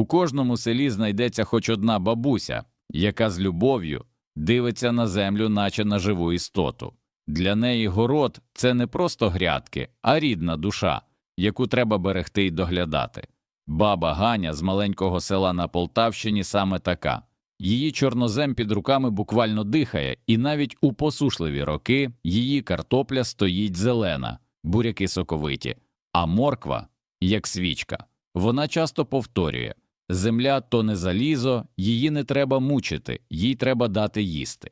У кожному селі знайдеться хоч одна бабуся, яка з любов'ю дивиться на землю, наче на живу істоту. Для неї город це не просто грядки, а рідна душа, яку треба берегти й доглядати. Баба Ганя з маленького села на Полтавщині саме така. Її чорнозем під руками буквально дихає, і навіть у посушливі роки її картопля стоїть зелена, буряки соковиті, а морква як свічка. Вона часто повторює земля то не залізо, її не треба мучити, їй треба дати їсти.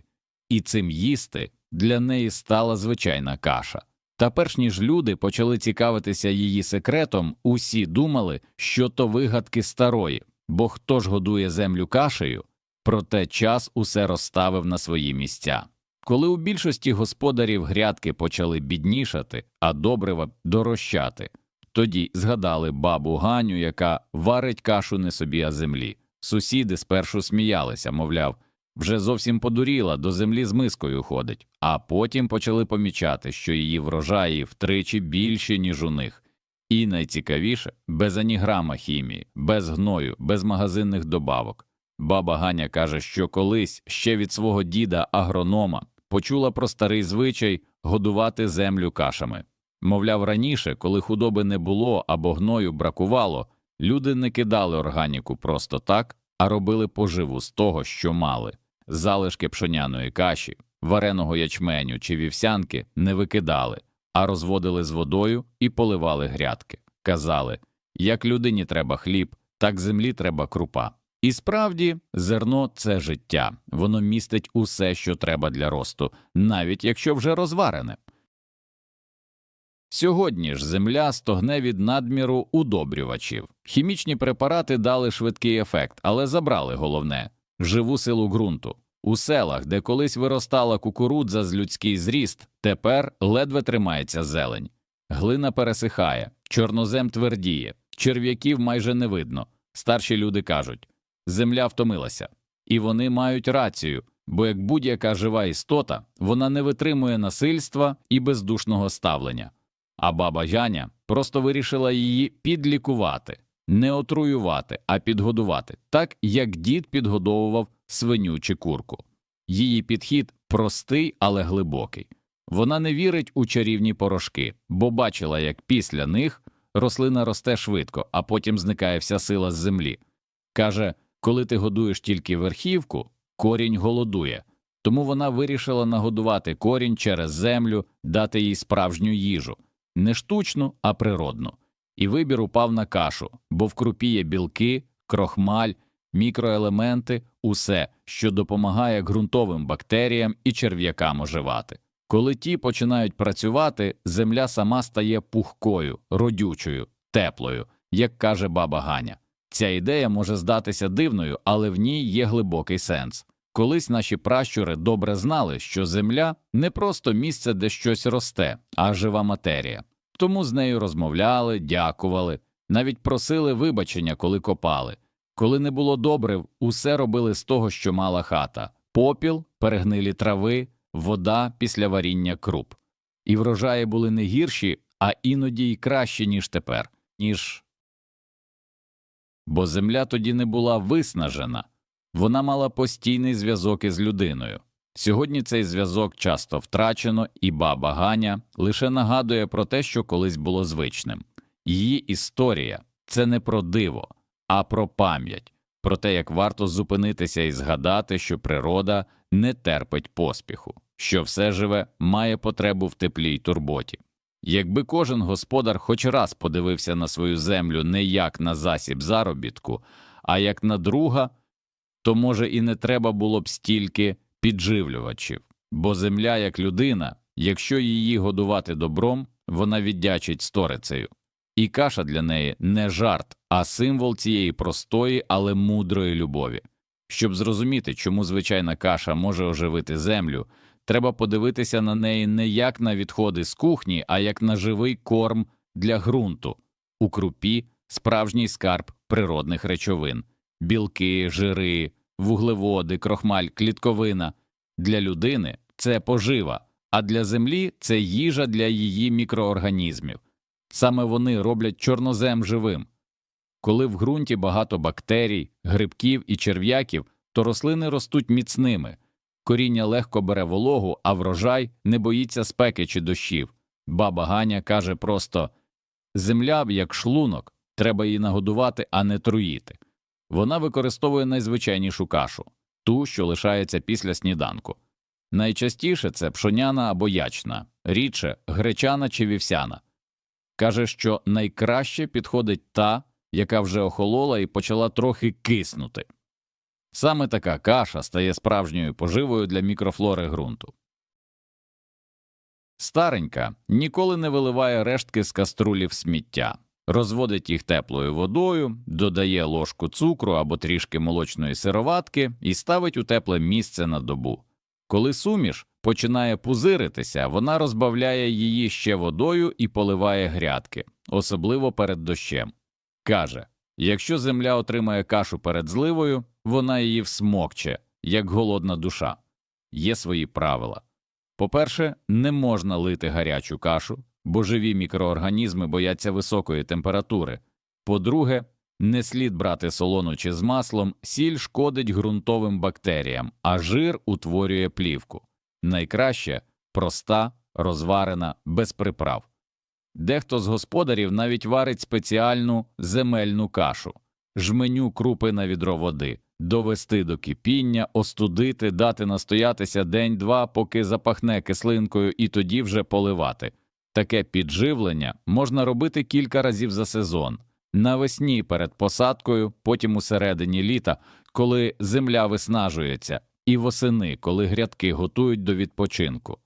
І цим їсти для неї стала звичайна каша. Та перш ніж люди почали цікавитися її секретом, усі думали, що то вигадки старої, бо хто ж годує землю кашею, проте час усе розставив на свої місця. Коли у більшості господарів грядки почали біднішати, а добрива дорожчати, тоді згадали бабу Ганю, яка варить кашу не собі, а землі. Сусіди спершу сміялися, мовляв, вже зовсім подуріла, до землі з мискою ходить, а потім почали помічати, що її врожаї втричі більші, ніж у них. І найцікавіше без ані грама хімії, без гною, без магазинних добавок. Баба Ганя каже, що колись ще від свого діда агронома почула про старий звичай годувати землю кашами. Мовляв, раніше, коли худоби не було або гною бракувало, люди не кидали органіку просто так, а робили поживу з того, що мали. Залишки пшоняної каші, вареного ячменю чи вівсянки не викидали, а розводили з водою і поливали грядки. Казали як людині треба хліб, так землі треба крупа. І справді, зерно це життя, воно містить усе, що треба для росту, навіть якщо вже розварене. Сьогодні ж земля стогне від надміру удобрювачів. Хімічні препарати дали швидкий ефект, але забрали головне живу силу ґрунту. У селах, де колись виростала кукурудза з людський зріст, тепер ледве тримається зелень. Глина пересихає, чорнозем твердіє, черв'яків майже не видно. Старші люди кажуть земля втомилася, і вони мають рацію, бо як будь-яка жива істота, вона не витримує насильства і бездушного ставлення. А баба Яня просто вирішила її підлікувати, не отруювати, а підгодувати, так як дід підгодовував свиню чи курку. Її підхід простий, але глибокий. Вона не вірить у чарівні порошки, бо бачила, як після них рослина росте швидко, а потім зникає вся сила з землі. Каже, коли ти годуєш тільки верхівку, корінь голодує. Тому вона вирішила нагодувати корінь через землю, дати їй справжню їжу не штучну, а природну. І вибір упав на кашу, бо в крупі є білки, крохмаль, мікроелементи, усе, що допомагає ґрунтовим бактеріям і черв'якам оживати. Коли ті починають працювати, земля сама стає пухкою, родючою, теплою, як каже баба Ганя. Ця ідея може здатися дивною, але в ній є глибокий сенс. Колись наші пращури добре знали, що земля не просто місце, де щось росте, а жива матерія. Тому з нею розмовляли, дякували, навіть просили вибачення, коли копали. Коли не було добрив, усе робили з того, що мала хата попіл, перегнилі трави, вода після варіння круп. І врожаї були не гірші, а іноді й кращі, ніж тепер, ніж. Бо земля тоді не була виснажена. Вона мала постійний зв'язок із людиною. Сьогодні цей зв'язок часто втрачено, і баба Ганя лише нагадує про те, що колись було звичним. Її історія це не про диво, а про пам'ять, про те, як варто зупинитися і згадати, що природа не терпить поспіху, що все живе має потребу в теплі й турботі. Якби кожен господар хоч раз подивився на свою землю не як на засіб заробітку, а як на друга то, може, і не треба було б стільки підживлювачів, бо земля, як людина, якщо її годувати добром, вона віддячить сторицею. І каша для неї не жарт, а символ цієї простої, але мудрої любові. Щоб зрозуміти, чому звичайна каша може оживити землю, треба подивитися на неї не як на відходи з кухні, а як на живий корм для ґрунту, у крупі справжній скарб природних речовин білки, жири, вуглеводи, крохмаль, клітковина. Для людини це пожива, а для землі це їжа для її мікроорганізмів. Саме вони роблять чорнозем живим. Коли в ґрунті багато бактерій, грибків і черв'яків, то рослини ростуть міцними. Коріння легко бере вологу, а врожай не боїться спеки чи дощів. Баба Ганя каже просто земля як шлунок, треба її нагодувати, а не труїти. Вона використовує найзвичайнішу кашу ту, що лишається після сніданку. Найчастіше це пшоняна або ячна, рідше гречана чи вівсяна. Каже, що найкраще підходить та, яка вже охолола і почала трохи киснути. Саме така каша стає справжньою поживою для мікрофлори ґрунту. Старенька ніколи не виливає рештки з каструлі в сміття, розводить їх теплою водою, додає ложку цукру або трішки молочної сироватки і ставить у тепле місце на добу. Коли суміш починає пузиритися, вона розбавляє її ще водою і поливає грядки, особливо перед дощем. Каже якщо земля отримає кашу перед зливою, вона її всмокче, як голодна душа. Є свої правила. По-перше, не можна лити гарячу кашу, бо живі мікроорганізми бояться високої температури. По-друге, не слід брати солону чи з маслом, сіль шкодить ґрунтовим бактеріям, а жир утворює плівку. Найкраще проста, розварена, без приправ. Дехто з господарів навіть варить спеціальну земельну кашу, жменю крупи на відро води, довести до кипіння, остудити, дати настоятися день-два, поки запахне кислинкою, і тоді вже поливати. Таке підживлення можна робити кілька разів за сезон. Навесні перед посадкою, потім у середині літа, коли земля виснажується, і восени, коли грядки готують до відпочинку.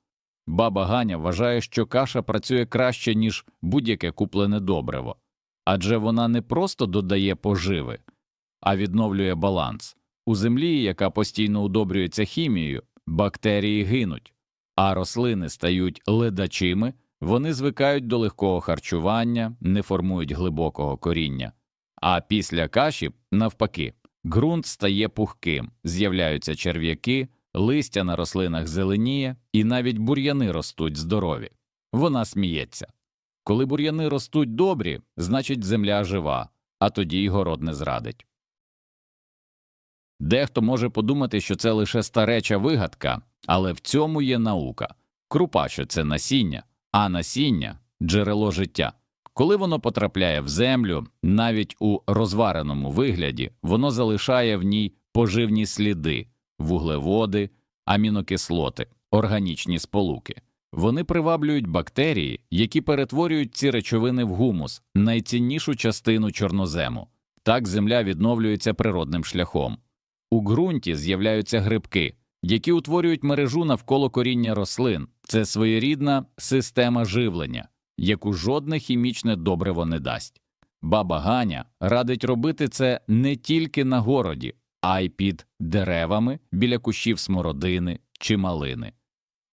Баба Ганя вважає, що каша працює краще, ніж будь-яке куплене добриво, адже вона не просто додає поживи, а відновлює баланс. У землі, яка постійно удобрюється хімією, бактерії гинуть, а рослини стають ледачими, вони звикають до легкого харчування, не формують глибокого коріння. А після каші, навпаки, ґрунт стає пухким, з'являються черв'яки, листя на рослинах зеленіє, і навіть бур'яни ростуть здорові. Вона сміється. Коли бур'яни ростуть добрі, значить земля жива, а тоді й город не зрадить. Дехто може подумати, що це лише стареча вигадка, але в цьому є наука. Крупа, що це насіння, а насіння джерело життя. Коли воно потрапляє в землю, навіть у розвареному вигляді, воно залишає в ній поживні сліди, вуглеводи, амінокислоти, органічні сполуки. Вони приваблюють бактерії, які перетворюють ці речовини в гумус, найціннішу частину чорнозему. Так земля відновлюється природним шляхом. У ґрунті з'являються грибки, які утворюють мережу навколо коріння рослин. Це своєрідна система живлення, яку жодне хімічне добриво не дасть. Баба Ганя радить робити це не тільки на городі, а й під деревами біля кущів смородини чи малини.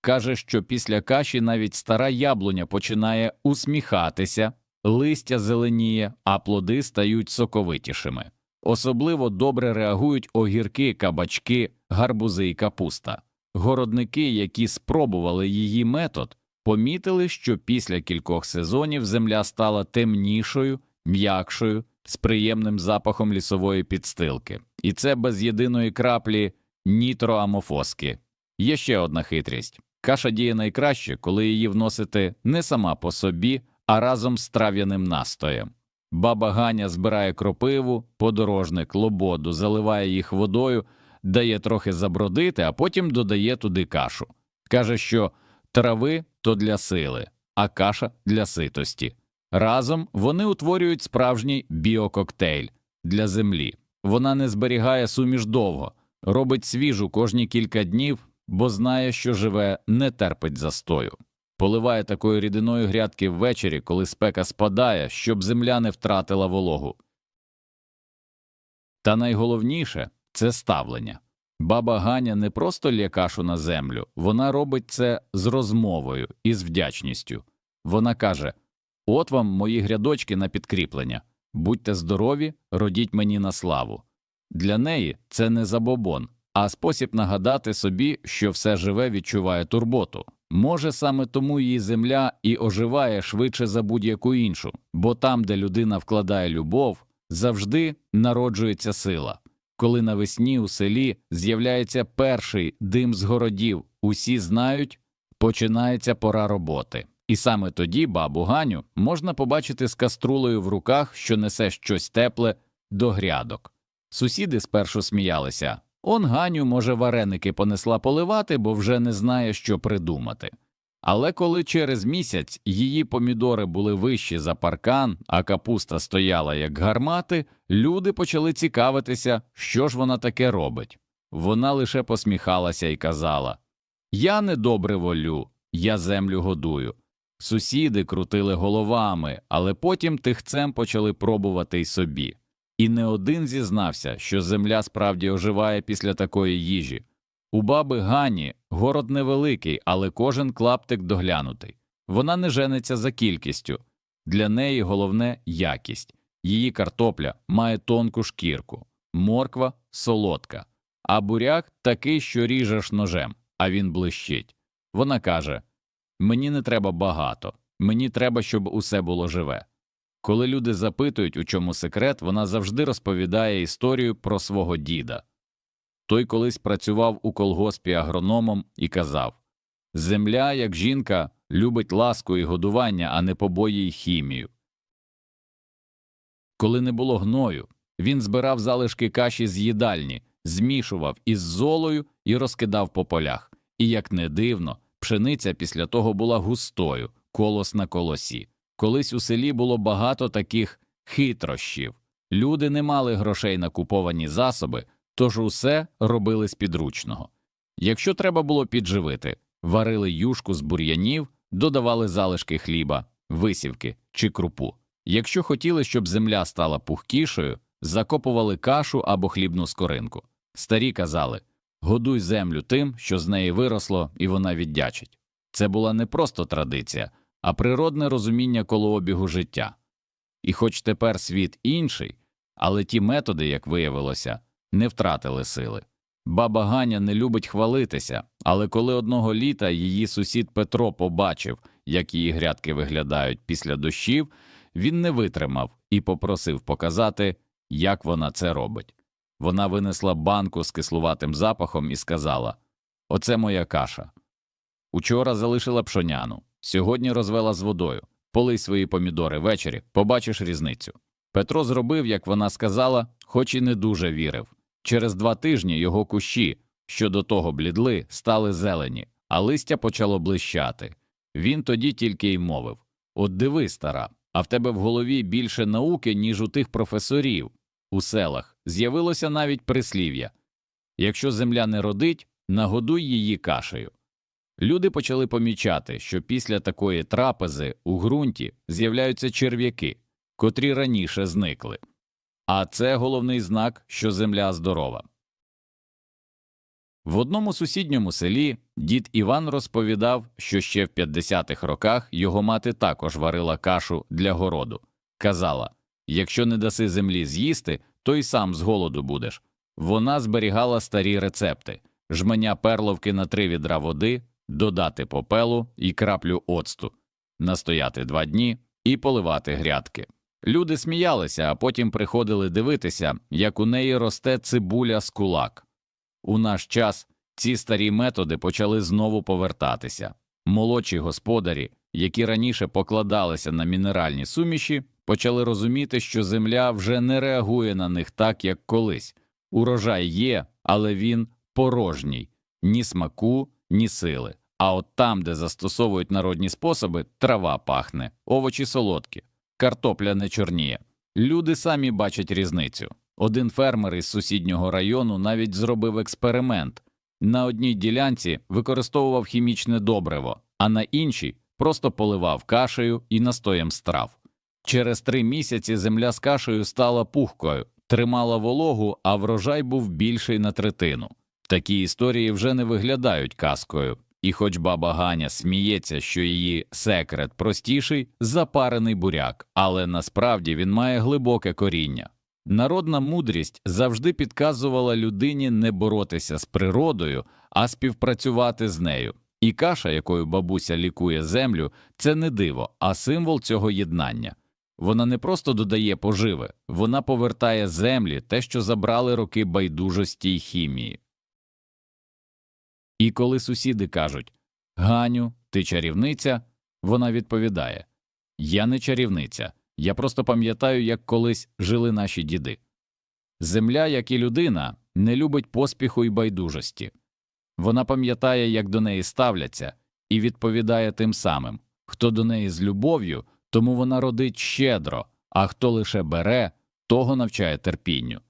Каже, що після каші навіть стара яблуня починає усміхатися, листя зеленіє, а плоди стають соковитішими. Особливо добре реагують огірки, кабачки, гарбузи і капуста. Городники, які спробували її метод, помітили, що після кількох сезонів земля стала темнішою, м'якшою, з приємним запахом лісової підстилки, і це без єдиної краплі нітроамофоски. Є ще одна хитрість каша діє найкраще, коли її вносити не сама по собі, а разом з трав'яним настоєм. Баба Ганя збирає кропиву, подорожник, лободу, заливає їх водою, дає трохи забродити, а потім додає туди кашу. Каже, що трави то для сили, а каша для ситості. Разом вони утворюють справжній біококтейль для землі. Вона не зберігає суміш довго, робить свіжу кожні кілька днів, бо знає, що живе, не терпить застою. Поливає такою рідиною грядки ввечері, коли спека спадає, щоб земля не втратила вологу. Та найголовніше це ставлення. Баба Ганя не просто лє кашу на землю, вона робить це з розмовою і з вдячністю. Вона каже От вам мої грядочки на підкріплення. Будьте здорові, родіть мені на славу. Для неї це не забобон, а спосіб нагадати собі, що все живе відчуває турботу. Може, саме тому її земля і оживає швидше за будь-яку іншу, бо там, де людина вкладає любов, завжди народжується сила. Коли навесні у селі з'являється перший дим з городів, усі знають, починається пора роботи. І саме тоді бабу Ганю можна побачити з каструлею в руках, що несе щось тепле до грядок. Сусіди спершу сміялися. Он Ганю, може, вареники понесла поливати, бо вже не знає, що придумати. Але коли через місяць її помідори були вищі за паркан, а капуста стояла як гармати, люди почали цікавитися, що ж вона таке робить. Вона лише посміхалася і казала Я не добре волю, я землю годую. Сусіди крутили головами, але потім тихцем почали пробувати й собі. І не один зізнався, що земля справді оживає після такої їжі. У баби Гані город невеликий, але кожен клаптик доглянутий. Вона не жениться за кількістю. Для неї головне якість. Її картопля має тонку шкірку, морква солодка, а буряк такий, що ріжеш ножем, а він блищить. Вона каже Мені не треба багато, мені треба, щоб усе було живе. Коли люди запитують, у чому секрет, вона завжди розповідає історію про свого діда. Той колись працював у колгоспі агрономом і казав Земля, як жінка, любить ласку і годування, а не побої й хімію. Коли не було гною, він збирав залишки каші з їдальні, змішував із золою і розкидав по полях. І, як не дивно, пшениця після того була густою, колос на колосі. Колись у селі було багато таких хитрощів. Люди не мали грошей на куповані засоби, тож усе робили з підручного. Якщо треба було підживити, варили юшку з бур'янів, додавали залишки хліба, висівки чи крупу. Якщо хотіли, щоб земля стала пухкішою, закопували кашу або хлібну скоринку. Старі казали годуй землю тим, що з неї виросло, і вона віддячить. Це була не просто традиція, а природне розуміння колообігу життя. І хоч тепер світ інший, але ті методи, як виявилося, не втратили сили. Баба Ганя не любить хвалитися, але коли одного літа її сусід Петро побачив, як її грядки виглядають після дощів, він не витримав і попросив показати, як вона це робить. Вона винесла банку з кислуватим запахом і сказала Оце моя каша. Учора залишила пшоняну, сьогодні розвела з водою. Полий свої помідори ввечері, побачиш різницю. Петро зробив, як вона сказала, хоч і не дуже вірив. Через два тижні його кущі, що до того блідли, стали зелені, а листя почало блищати. Він тоді тільки й мовив От диви, стара, а в тебе в голові більше науки, ніж у тих професорів. У селах з'явилося навіть прислів'я якщо земля не родить, нагодуй її кашею. Люди почали помічати, що після такої трапези у ґрунті з'являються черв'яки, котрі раніше зникли. А це головний знак, що земля здорова. В одному сусідньому селі дід Іван розповідав, що ще в 50-х роках його мати також варила кашу для городу. Казала якщо не даси землі з'їсти, то й сам з голоду будеш. Вона зберігала старі рецепти жменя перловки на три відра води, додати попелу і краплю оцту, настояти два дні і поливати грядки. Люди сміялися, а потім приходили дивитися, як у неї росте цибуля з кулак. У наш час ці старі методи почали знову повертатися. Молодші господарі, які раніше покладалися на мінеральні суміші, почали розуміти, що земля вже не реагує на них так, як колись. Урожай є, але він порожній ні смаку, ні сили. А от там, де застосовують народні способи, трава пахне, овочі солодкі, картопля не чорніє. Люди самі бачать різницю. Один фермер із сусіднього району навіть зробив експеримент. На одній ділянці використовував хімічне добриво, а на іншій просто поливав кашею і настоєм страв. Через три місяці земля з кашею стала пухкою, тримала вологу, а врожай був більший на третину. Такі історії вже не виглядають казкою, і хоч баба Ганя сміється, що її секрет простіший, запарений буряк, але насправді він має глибоке коріння. Народна мудрість завжди підказувала людині не боротися з природою, а співпрацювати з нею. І каша, якою бабуся лікує землю, це не диво, а символ цього єднання. Вона не просто додає поживи, вона повертає землі те, що забрали роки байдужості й хімії. І коли сусіди кажуть Ганю, ти чарівниця, вона відповідає Я не чарівниця, я просто пам'ятаю, як колись жили наші діди. Земля, як і людина, не любить поспіху й байдужості. Вона пам'ятає, як до неї ставляться, і відповідає тим самим хто до неї з любов'ю, тому вона родить щедро, а хто лише бере, того навчає терпінню.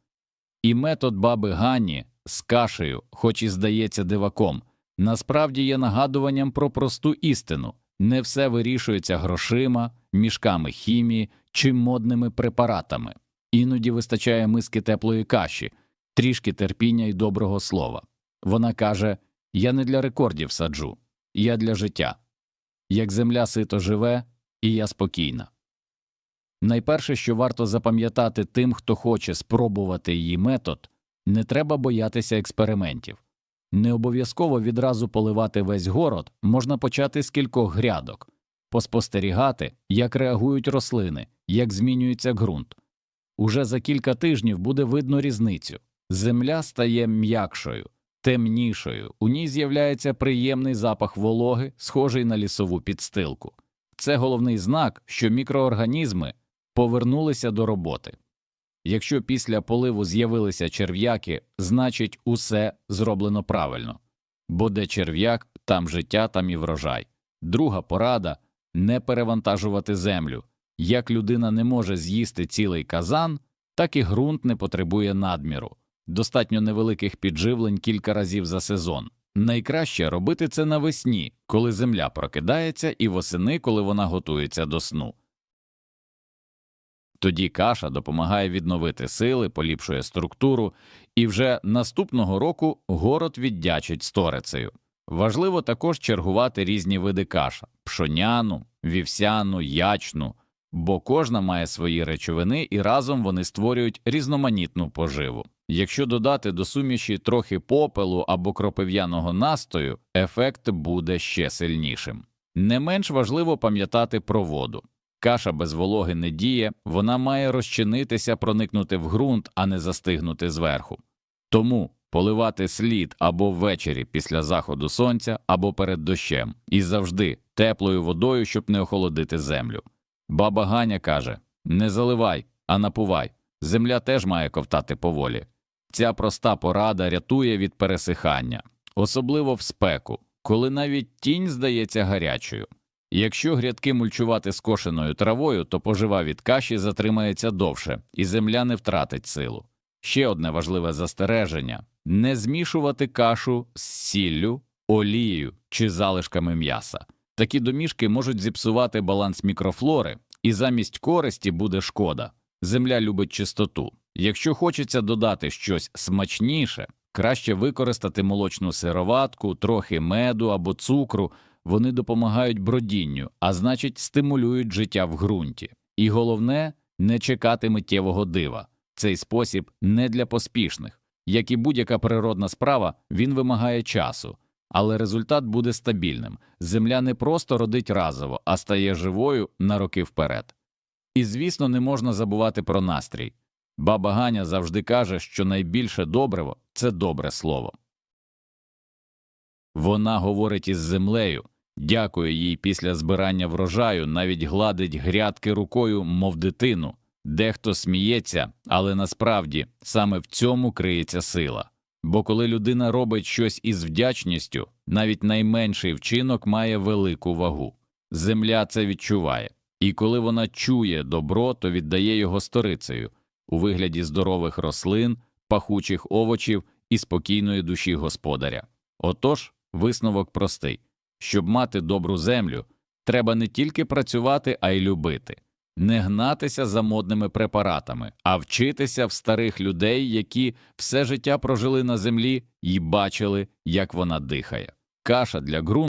І метод баби Ганні з кашею, хоч і здається диваком, насправді є нагадуванням про просту істину не все вирішується грошима, мішками хімії чи модними препаратами. Іноді вистачає миски теплої каші, трішки терпіння і доброго слова. Вона каже Я не для рекордів саджу, я для життя. Як земля сито живе, і я спокійна. Найперше, що варто запам'ятати тим, хто хоче спробувати її метод, не треба боятися експериментів. Не обов'язково відразу поливати весь город, можна почати з кількох грядок, поспостерігати, як реагують рослини, як змінюється ґрунт. Уже за кілька тижнів буде видно різницю. Земля стає м'якшою, темнішою, у ній з'являється приємний запах вологи, схожий на лісову підстилку. Це головний знак, що мікроорганізми повернулися до роботи. Якщо після поливу з'явилися черв'яки, значить усе зроблено правильно, бо де черв'як, там життя, там і врожай. Друга порада не перевантажувати землю. Як людина не може з'їсти цілий казан, так і ґрунт не потребує надміру. Достатньо невеликих підживлень кілька разів за сезон. Найкраще робити це навесні, коли земля прокидається, і восени, коли вона готується до сну. Тоді каша допомагає відновити сили, поліпшує структуру, і вже наступного року город віддячить сторицею. Важливо також чергувати різні види каша пшоняну, вівсяну, ячну, бо кожна має свої речовини і разом вони створюють різноманітну поживу. Якщо додати до суміші трохи попелу або кропив'яного настою, ефект буде ще сильнішим. Не менш важливо пам'ятати про воду. Каша без вологи не діє, вона має розчинитися, проникнути в ґрунт, а не застигнути зверху. Тому поливати слід або ввечері після заходу сонця, або перед дощем, і завжди теплою водою, щоб не охолодити землю. Баба Ганя каже не заливай, а напувай. Земля теж має ковтати поволі. Ця проста порада рятує від пересихання, особливо в спеку, коли навіть тінь здається гарячою. Якщо грядки мульчувати скошеною травою, то пожива від каші затримається довше, і земля не втратить силу. Ще одне важливе застереження не змішувати кашу з сіллю, олією чи залишками м'яса. Такі домішки можуть зіпсувати баланс мікрофлори, і замість користі буде шкода. Земля любить чистоту. Якщо хочеться додати щось смачніше, краще використати молочну сироватку, трохи меду або цукру. Вони допомагають бродінню, а значить, стимулюють життя в ґрунті. І головне не чекати миттєвого дива. Цей спосіб не для поспішних. Як і будь-яка природна справа, він вимагає часу, але результат буде стабільним. Земля не просто родить разово, а стає живою на роки вперед. І, звісно, не можна забувати про настрій. Баба Ганя завжди каже, що найбільше добриво це добре слово. Вона говорить із землею, дякує їй після збирання врожаю, навіть гладить грядки рукою, мов дитину. Дехто сміється, але насправді саме в цьому криється сила. Бо коли людина робить щось із вдячністю, навіть найменший вчинок має велику вагу. Земля це відчуває, і коли вона чує добро, то віддає його сторицею у вигляді здорових рослин, пахучих овочів і спокійної душі господаря. Отож, висновок простий щоб мати добру землю, треба не тільки працювати, а й любити, не гнатися за модними препаратами, а вчитися в старих людей, які все життя прожили на землі і бачили, як вона дихає. Каша для ґрунту